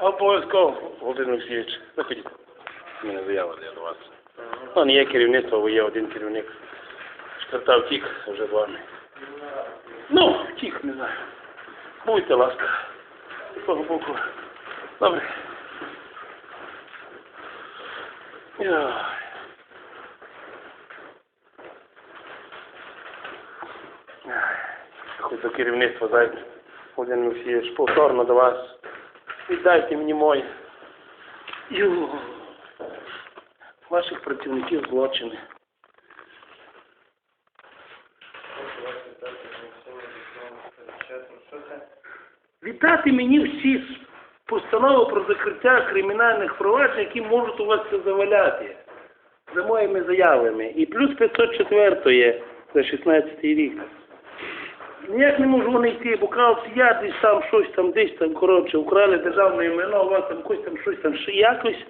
Обов'язково, Володимир Олексійович, заходіть. У мене заява для вас. Ну, не є керівництво, бо є один керівник. Штарта втік вже з вами. Ну, втік, не знаю. Будьте ласка. Того боку. Добре. Йой. Хоч до керівництва зайду. Володимир Олексійович, повторно до вас. Віддайте мені мой. Ю. Ваших працівників злочини. Віддати мені всі постанови про закриття кримінальних проваджень, які можуть у вас це заваляти. За моїми заявами. І плюс 504 за 16 рік. Ніяк не можу вони йти, бо кажуть, я десь там щось там, десь там, коротше, украли державне імено, у вас там якось там щось там ще якось,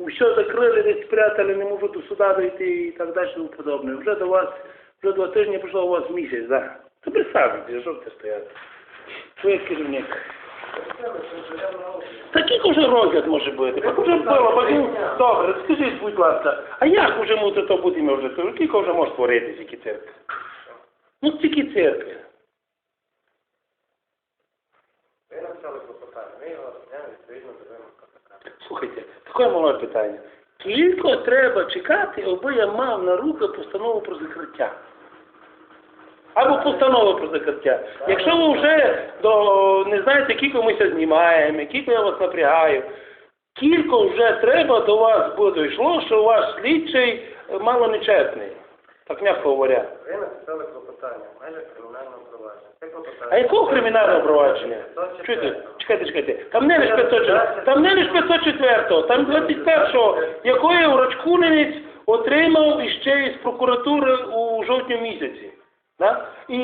все закрили, десь спрятали, не можу до суда дойти і так далі, тому подобне. Вже до вас, вже два тижні пройшло у вас місяць, да. То присаджуйтесь, ви стояти. Ви керівник. Такий вже розгляд може бути. Так вже було, потім, добре, скажіть, будь ласка, а як вже ми то будемо вже, то скільки вже може творитися, які церкви? Ну, тільки церкви. Ви написали клопотання, ми його розглянули відповідно до вимог КПК. Слухайте, таке мале питання. Кілько треба чекати, аби я мав на руки постанову про закриття? Або постанову про закриття. Якщо ви вже до не знаєте, скільки ми це знімаємо, скільки я вас напрягаю, кілько вже треба до вас буде йшло, що ваш слідчий е, мало нечесний. Так м'яко говоря. Ви написали клопотання в межах кримінального провадження. Це клопотання. А якого кримінального провадження? 504. Чуєте, чекайте, чекайте. Там не лише 504, там не лише 504, там 21-го, якої Урачкулинець отримав іще із прокуратури у жовтні місяці. Да? І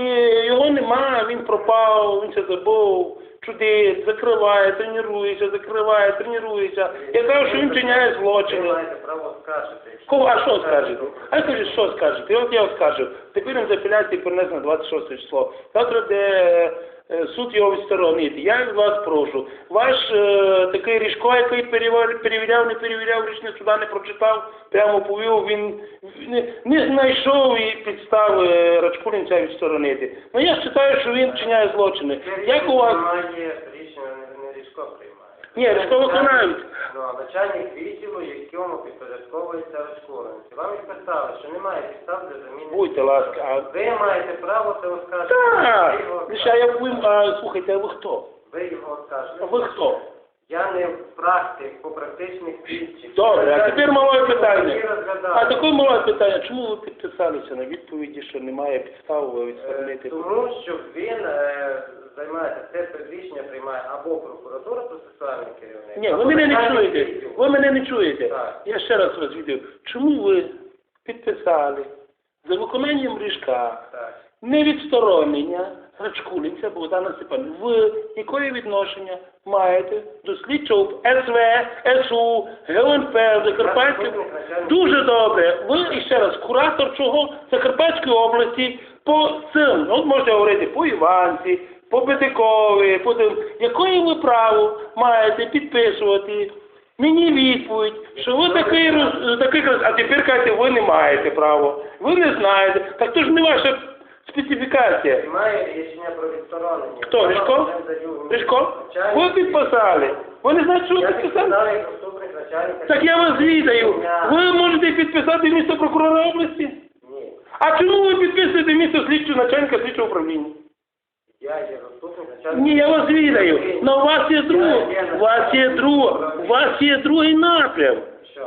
його нема, він пропав, він це забув, чудить, закриває, тренується, закриває, тренується. Я кажу, що він чиняє злочини. Кого, а що скажете? А кажуть, що скажете? От я скажу. Тепер він з апеляції перенес на 26 число. Завтра де суд його відсторонити. Я вас прошу. Ваш е, такий Ріжко, який перевір- перевіряв, не перевіряв, рішення суда не прочитав, прямо повів, він не, не знайшов і підстав е, Рачкулінця відсторонити. Ну я вважаю, що він вчиняє злочини. Як у вас? Рішення, не, Ріжко. Ні, Ріжко виконують. Ну, а начальник відділу, якому підпорядковується Рачкуленці. Вам відписали, що немає підстав для заміни. Будьте ласка, а Ви маєте право це оскаржити. Так, Ви його лише я ви, а, слухайте, а ви хто? Ви його оскаржите. А ви хто? Я не практик по практичних слідчих. Добре, а тепер мале питання. А таке мале питання, чому ви підписалися на відповіді, що немає підстав Е, відсторонити? Тому що він е, займається, це рішення приймає або прокуратура процесуальний керівник. Ні, ви або мене не чуєте. Ви мене не чуєте. Так. Я ще раз вас відео. Чому ви підписали за виконанням ріжка Так. невідсторонення Рачкулінця Богдана Степановича? Ви яке відношення маєте до слідчого СВ, СУ, ГУНП, Закарпатської? Дуже добре. Ви ще раз, куратор чого? Закарпатської області по цим, ну, от можна говорити, по Іванці, по Бедикові, по тим, якої ви право маєте підписувати мені відповідь, що ви такий, роз- такий, а тепер кажете, ви не маєте права, ви не знаєте, так то ж не ваша специфікація. Приймає рішення про відсторонення. Хто, даю Ришко? Ви підписали. Ви не знаєте, що ви підписали? Так я вас відаю. Я- Ви можете підписати місто прокурора області? Ні. А чому ви підписуєте місто слідчого начальника слідчого управління? Я є заступник начальника. Ні, я вас відаю. Но у вас є друг, у вас є друг, у вас є другий напрям.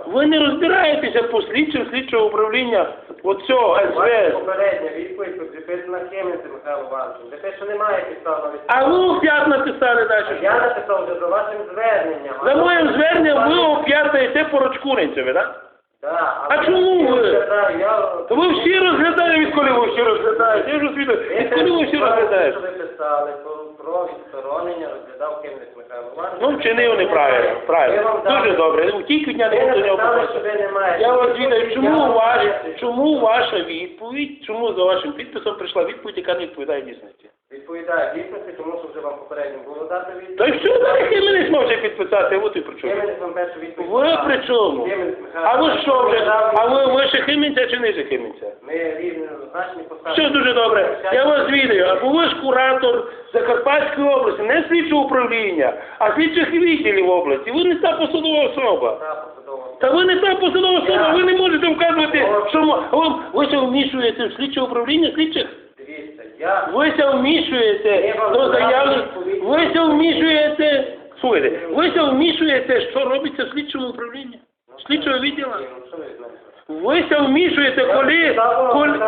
Ви не розбираєтеся по слідчим слідчого управління оцього СВС. СВ. попередня відповідь підкріпити на Кемниці Михайло Іванович. За те, що немає підстав на А ви у п'ят написали далі. Я написав вже за вашим зверненням. За моїм зверненням ви у п'ят даєте по так? Да, А чому ви? Я. Ви всі розглядаєте, відколи ви всі розглядаєте. Я ж освіту, відколи ви всі розглядаєте. Написали про, відсторонення, розглядав Кимник Михайло Іванович. Ну, вчинив неправильно, правильно. Дуже добре. У тільки дня не Ви буду до нього ви не маєте. Я вас відаю, чому ваш, чому ваша відповідь, чому за вашим підписом прийшла відповідь, яка не відповідає дійсності? Відповідає дійсності, тому що вже вам попередньо було дати відповідь. Та й що далі Хименець може підписати, от і при чому? Кимник вам першу відповідь. Ви дав. при чому? Кимник Михайло А ви що вже? дав А ви вище Хименця чи ниже Хименця? Ми рівні значні посади. Все дуже добре. Я вас відаю. Або ви ж куратор Закарпатської області, не слідчого управління, а слідчих відділів області. Ви не та посадова особа. Та посадова. Та ви не та посадова особа, ви не можете вказувати, що м- ви, ви се вмішуєте в слідче управління слідчих. Ви се вмішуєте до заяви. Ви се вмішуєте. Слухайте, ви се вмішуєте, що робиться в слідчому управлінні. Слідчого відділу. Ну, ви? Се вмішуєте, коли... коли...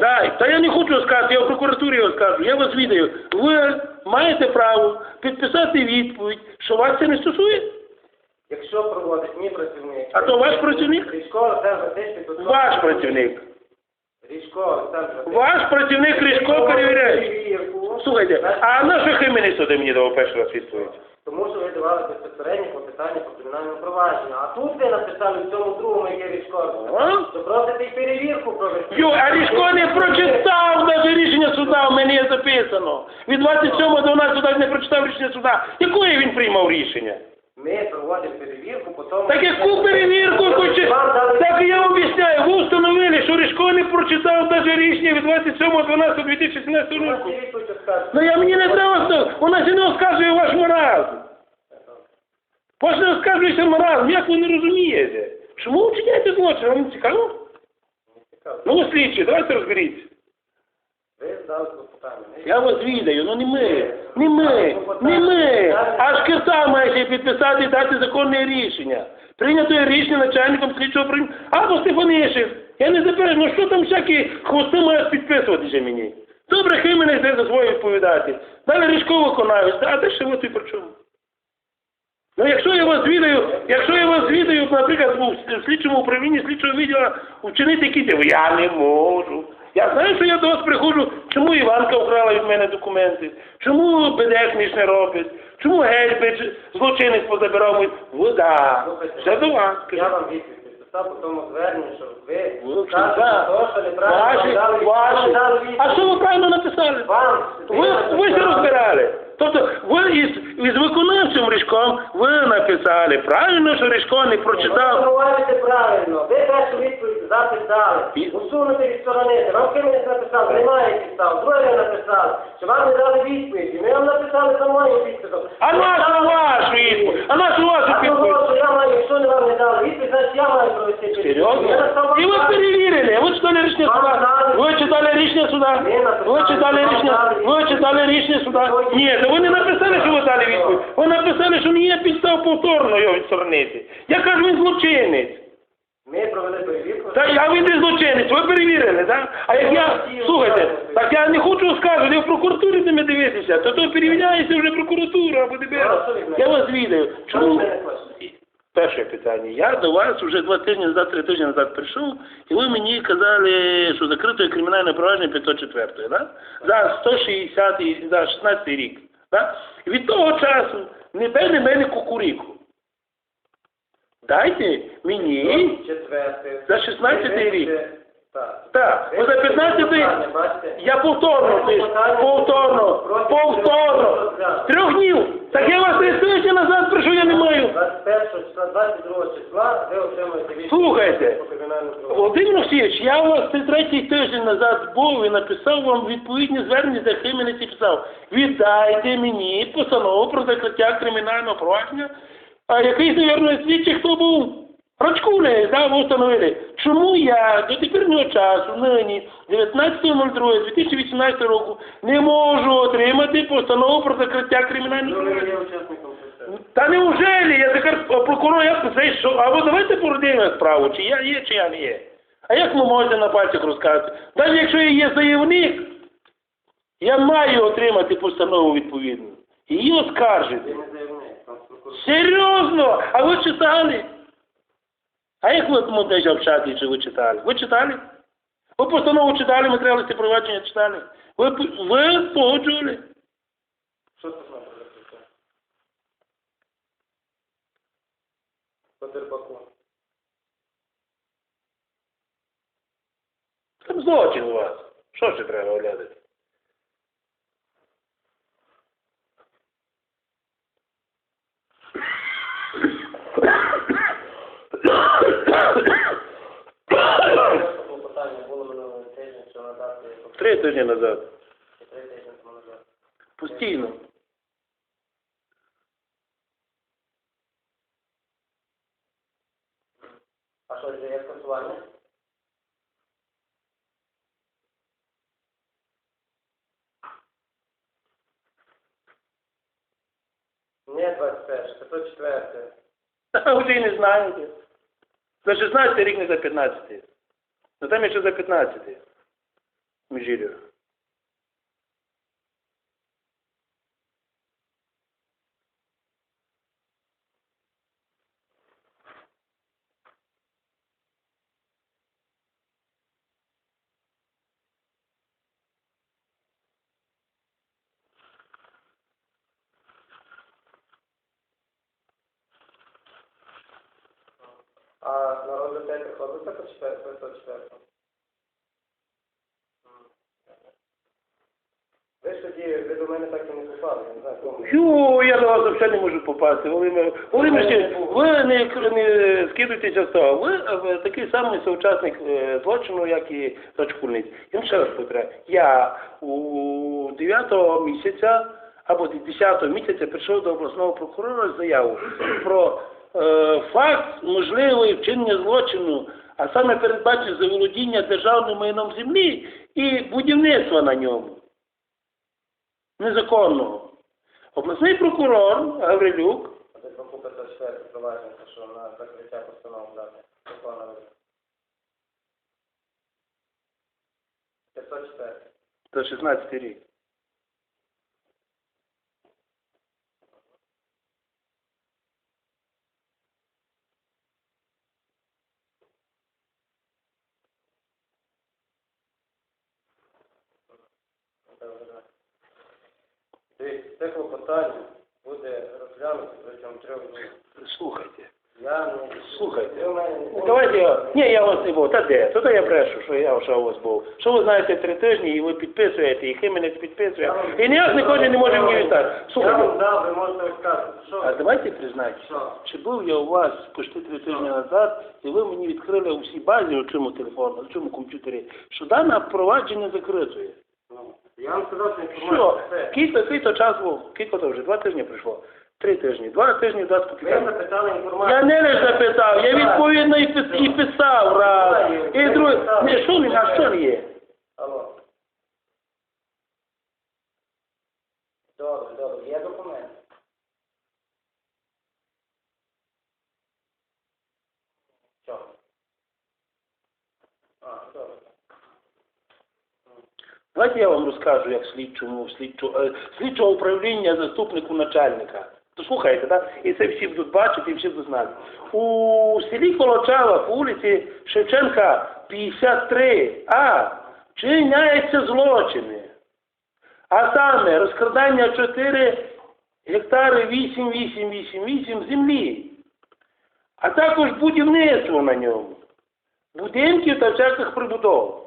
Дай, та я не хочу сказати, я в прокуратурі його скажу, я вас відаю. Ви маєте право підписати відповідь, що вас це не стосується. Якщо проводить мій працівник. А то ваш працівник? Олександр Тишки. Ваш працівник. Ваш працівник Ріжко перевіряє. Слухайте, а на що Хименець туди мені дав перший раз відповідь? Тому що ви давали безпосередньо по питанню про кримінальне провадження. А тут ви написали в цьому другому, яке Річко, А? що просите і перевірку провести. Йо, а Ріжко не прочитав навіть рішення суда, в мене є записано. Від 27 до нас суда не прочитав рішення суда. Якої він приймав рішення? Ми проводимо перевірку, по тому... Так яку перевірку хоче? Так я об'ясняю, ви встановили, що Ріжко не прочитав навіть рішення від 27.12.2017 року. Вам. Ну я мені не треба, вона ще не розказує ваш маразм. Ваш не розказується маразм, як ви не розумієте? Чому ви вчиняєте злочин? Вам не цікаво? Ну ви слідчі, давайте розберіться. Я вас відаю, ну не ми, не ми, не ми. Кирта має ще підписати і дати законне рішення. Прийнято рішення начальником слідчого управління. Або Стефанишин. Я не заперечую, ну що там всякі хвости мають підписувати ще мені? Добре, хай мене йде за своє відповідати. Далі Ріжко виконавець, а де ще ви тут при чому? Ну якщо я вас відаю, якщо я вас відаю, наприклад, у слідчому управлінні слідчого відділу вчинити якісь, я не можу. Я знаю, що я до вас приходжу, чому Іванка вкрала від мене документи, чому Бедешніш не робить, чому Гельбич злочинець позабирав мої. Вода. Все до вас. Я вам відповідь підписав по тому зверненню, що ви Ви кажете, да. то, що неправильно Ваші, дали відповідь, ваші. А що ви правильно написали? Вам. Ви, ви це розбирали. Тобто ви із, із виконавцем Ріжком ви написали правильно, що Ріжко не Ви прочитав. правильно. Ви першу відповідь. І- Усунути відсторонити. Вам кимось написав, немає підстав. Ви написали, що вам не дали відповіді. Ми вам написали за моїм підписом. А нашу вашу відповідь? А нашу вашу А відповідь? того, що я маю, якщо не вам не дали відповідь, значить я маю провести перевірку. Серйозно? Я написав вам І ви так. перевірили, ви читали рішення суда? Ви читали рішення суда? Ви читали рішення, ви читали рішення суда? Ні, то ви не написали, що ви дали відповідь. Ви написали, що не є підстав повторно його відсторонити. Я кажу, він злочинець. Ми провели перевірку. Та я він не злочинець, ви перевірили, так? А як я, слухайте, так я не хочу скажу, не в прокуратурі не дивитися, то то перевіряється вже прокуратура або ДБР. Я вас відаю. Чому Перше питання. Я до вас вже два тижні назад, три тижні назад прийшов, і ви мені казали, що закрите кримінальне провадження 504, да? за 160, за 16 рік. Да? І від того часу не мене мене кукуріку. Дайте мені за 16 рік. Так. За 15 рік я повторно, ти ж, повторно, повторно, трьох днів. Так я вас три тижні назад прийшов, я не маю. 21 числа, 22 числа ви отримуєте відповідь Слухайте. Володимир Олексійович, я у вас це третій тиждень назад був і написав вам відповідні звернення, за якими не писав. Віддайте мені постанову про закриття кримінального провадження, а якийсь, навірно, слідчий хто був? Рачкули, да, ви встановили. Чому я до теперішнього часу, нині, 19.02.2018 року, не можу отримати постанову про закриття кримінального Ну. Та неужели? Я тепер прокурор, як це що? А ви давайте породимо справу, чи я є, чи я не є. А як ви можете на пальцях розказати? Навіть якщо я є заявник, я маю отримати постанову відповідну. Її оскаржити. Серйозно? А ви читали? А як ви можете общатися, чи ви читали? Ви читали? Ви постанову читали, матеріали провадження читали? Ви, ви погоджували? Що тут можна записати? По Дербаку. Там злочин у вас. Що ще треба оглядати? Просто питання було минулого тижня, що надати Три тижні назад. Постійно. А що, це є скасування? Ні, 21, 504. А ви і не знаєте. За 16 рік не за 15. Ну там ще за 15. Міжірю. А на розгляд цей приходиться по 4, 504? Ви ж тоді, ви до мене так і не попали, я не знаю, кому. Ю, я до вас взагалі не можу попасти. Володимир, Володимир, ще, ви не, не скидуйтеся з того. Ви е, такий самий соучасник е, злочину, як і Рачкульниць. Я вам ще раз повторяю. Я у 9 місяця або 10 місяця прийшов до обласного прокурора з заявою про е, факт можливої вчинення злочину, а саме передбачив заволодіння державним майном землі і будівництва на ньому незаконного. Обласний прокурор Гаврилюк Це про 504 провадження, що на закриття постанов дати. 504. за 16 рік. Дивіться, це клопотання буде розглянуто протягом трьох днів. Слухайте. Я не... Слухайте. Ви мене не- Давайте я. Ні, я у вас не був. Та де? То, то я брешу, що я вже у вас був. Що ви знаєте три тижні і ви підписуєте, і Хименець підписує. І ніяк ніколи не може мені віддати. Я вам Слухайте. дав, ви можете розказати. Що? А давайте признайте, Що? чи був я у вас почти три тижні назад, і ви мені відкрили у всій базі, у чому телефону, у чому комп'ютері, що дане провадження закритое. Ну, Я вам сказав, що інформація. Що? Все. Кілька, кілька час був, кілька то вже, два тижні пройшло. Три тижні, два тижні, з Ви копійками. запитали інформацію. Я не лише запитав, я відповідно і пис- і писав раз. І друге. Не, що не, а що не є? Алло. Добре, добре, є документ. Що? А, добре. Давайте я вам розкажу, як слідчому, слідчу, е, слідчого управління заступнику начальника. То слухайте, так? І це всі будуть бачити, і всі будуть знати. У селі Колочава по вулиці Шевченка 53А чиняються злочини. А саме розкрадання 4 гектари 8888 землі, а також будівництво на ньому, будинків та всяких прибудов.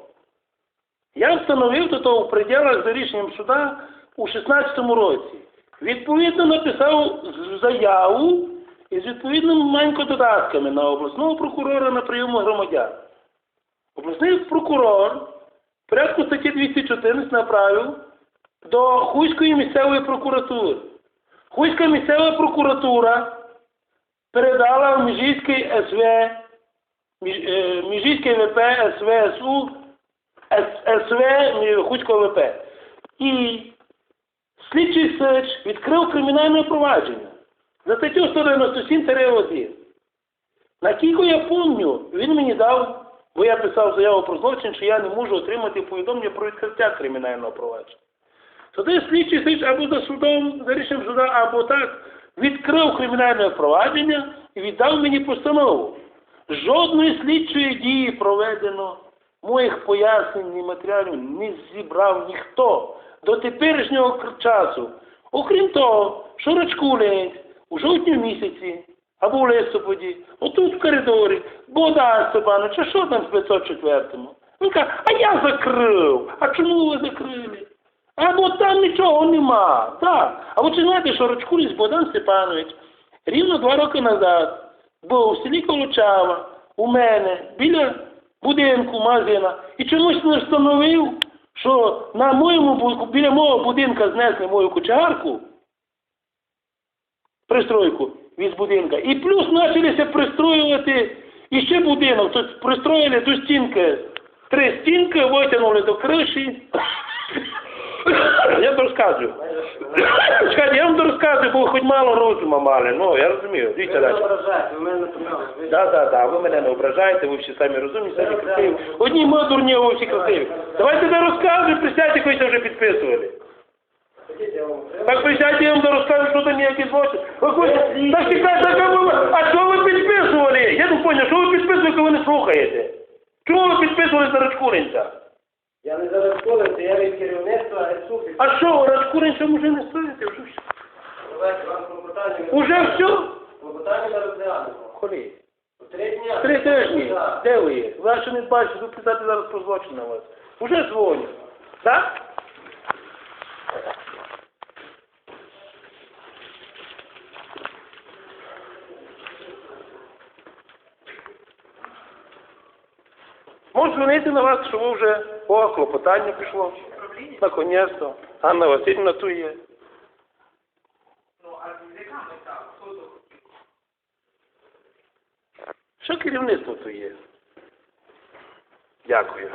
Я встановив до того в пределах за рішенням суда у 16-му році. Відповідно написав заяву із відповідними маленько додатками на обласного прокурора на прийому громадян. Обласний прокурор в порядку статті 214 направив до Хуйської місцевої прокуратури. Хуйська місцева прокуратура передала в Міжійський СВ, Між- е, Міжійський ВП СВСУ СВ Хуцького ВП. І слідчий Сич відкрив кримінальне провадження за статтю 197-1. Наскільки я пам'ятаю, він мені дав, бо я писав заяву про злочин, що я не можу отримати повідомлення про відкриття кримінального провадження. Тоді слідчий Сич або за судом, за рішенням суда, або так, відкрив кримінальне провадження і віддав мені постанову. Жодної слідчої дії проведено, моїх пояснень і матеріалів не зібрав ніхто. До теперішнього часу Окрім того, що Рачкулець у жовтні місяці або в листопаді, отут в коридорі, Богдан Степанович, а що там з 504-му? Він каже, а я закрив. А чому ви закрили? А бо там нічого нема. Так. А ви чи знаєте, що Рачкулець Богдан Степанович рівно два роки назад був в селі Колочава, у мене, біля будинку магазина, і чомусь не встановив, що на моєму будинку біля мого будинка знесли мою кочегарку, пристройку від будинка, і плюс почалися пристроювати іще будинок, тобто пристроїли до стінки, три стінки, витягнули до криші. Я розказую. Чекайте, я вам розказую, бо хоч мало розуму мали. Ну, я розумію. Ви Дивіться не далі. ображаєте, ви мене. Ви- Да, да, да, ви мене не ображаєте, ви всі самі розумні, самі красиві. Одні ми дурні, ви всі красиві. Давайте не розказуй, присядьте, коли вже підписували. Вам- Так присядьте, я вам розкажу, що там ніякі злочин. Ви хочете, так чекайте, так ви, а що ви підписували? Я не поняв, що ви підписували, коли ви не слухаєте? Чому ви підписували за Рачкуринця? Я не зараз колеться, я від керівництва СУ. А що, Рачкуринця може не стоїте? Вже все. Давайте вам клопотання. Уже все? Клопотання ми розглянемо. Коли? Три дня. Три тижні. Так. Де ви є? Ви ще не бачите, тут писати зараз про злочин на вас. Уже дзвоню. Так? Можу дзвонити на вас, що ви вже о, клопотання пішло. Наконець-то. Анна Васильівна тут є. Що керівництво тут є? Дякую.